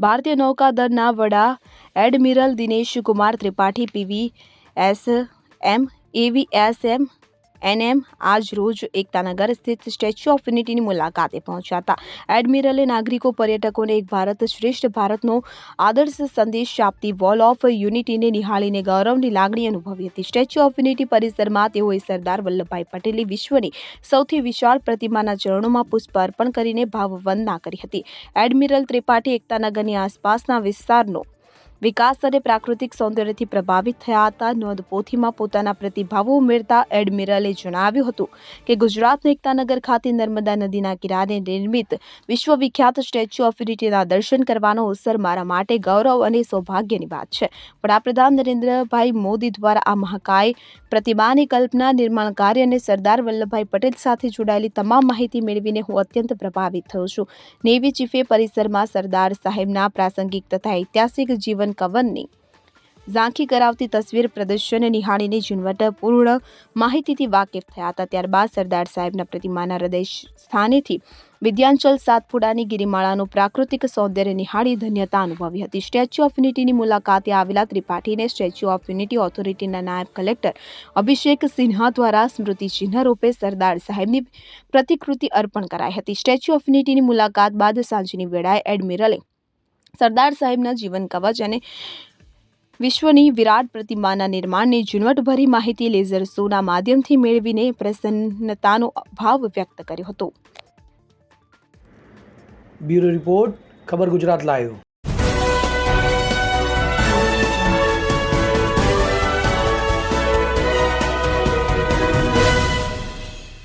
ભારતીય નૌકાદળના વડા admiral Dinesh Kumar Tripathi PV S M AVSM NM આજ રોજ એકતાનગર સ્થિત સ્ટેચ્યુ ઓફ યુનિટીની મુલાકાતે પહોંચ્યા હતા. એડમિરલે નાગરિકો, પર્યટકોને એક ભારત શ્રેષ્ઠ ભારતનો આદર્શ સંદેશ આપતી વોલ ઓફ યુનિટીને નિહાળીને ગૌરવની લાગણી અનુભવી હતી. સ્ટેચ્યુ ઓફ યુનિટી પરિસરમાં તેઓએ સરદાર વલ્લભભાઈ પટેલની વિશ્વની સૌથી વિશાળ પ્રતિમાના ચરણોમાં પુષ્પ અર્પણ કરીને ભાવવંદના કરી હતી. એડમિરલ ત્રિપાઠી એકતાનગરની આસપાસના વિસ્તારનો વિકાસ અને પ્રાકૃતિક સૌંદર્યથી પ્રભાવિત થયા હતા. નોંધપોથીમાં પોતાના પ્રતિભાવો ઉમેરતા એડમિરલે જણાવ્યું હતું કે ગુજરાતના એકતાનગર ખાતે નર્મદા નદીના કિનારે નિર્મિત વિશ્વવિખ્યાત સ્ટેચ્યુ ઓફ યુનિટીના દર્શન કરવાનો અવસર મારા માટે ગૌરવ અને સૌભાગ્યની વાત છે. વડાપ્રધાન નરેન્દ્રભાઈ મોદી દ્વારા આ મહાકાય પ્રતિમાની કલ્પના, નિર્માણ કાર્ય અને સરદાર વલ્લભભાઈ પટેલ સાથે જોડાયેલી તમામ માહિતી મેળવીને હું અત્યંત પ્રભાવિત થયો છું. નેવી ચીફે પરિસરમાં સરદાર સાહેબના પ્રાસંગિક તથા ઐતિહાસિક જીવન કવનની. ઝાંખી કરાવતી તસવીર પ્રદર્શન નિહાળીને ઝીણવટપૂર્ણ માહિતીથી વાકેફ થયા હતા. ત્યારબાદ સરદાર સાહેબના પ્રતિમાના હૃદય સ્થાનેથી વિદ્યાંચલ સાતપુડાની ગિરિમાળાનું પ્રાકૃતિક સૌંદર્ય નિહાળી ધન્યતા અનુભવી હતી. સ્ટેચ્યુ ઓફ યુનિટીની મુલાકાતે આવેલા ત્રિપાઠીને સ્ટેચ્યુ ઓફ યુનિટી ઓથોરિટીના નાયબ કલેક્ટર અભિષેક સિન્હા દ્વારા સ્મૃતિ ચિહ્ન રૂપે સરદાર સાહેબની પ્રતિકૃતિ અર્પણ કરાઈ હતી. સ્ટેચ્યુ ઓફ યુનિટીની મુલાકાત બાદ સાંજની વેળાએ એડમિરલે સરદાર સાહેબના જીવન કવચ અને વિશ્વની વિરાટ પ્રતિમાના નિર્માણની ઝીણવટભરી માહિતી લેઝર શોના માધ્યમથી મેળવીને પ્રસન્નતાનો ભાવ વ્યક્ત કર્યો હતો. બ્યુરો રિપોર્ટ, ખબર ગુજરાત લાઈવ.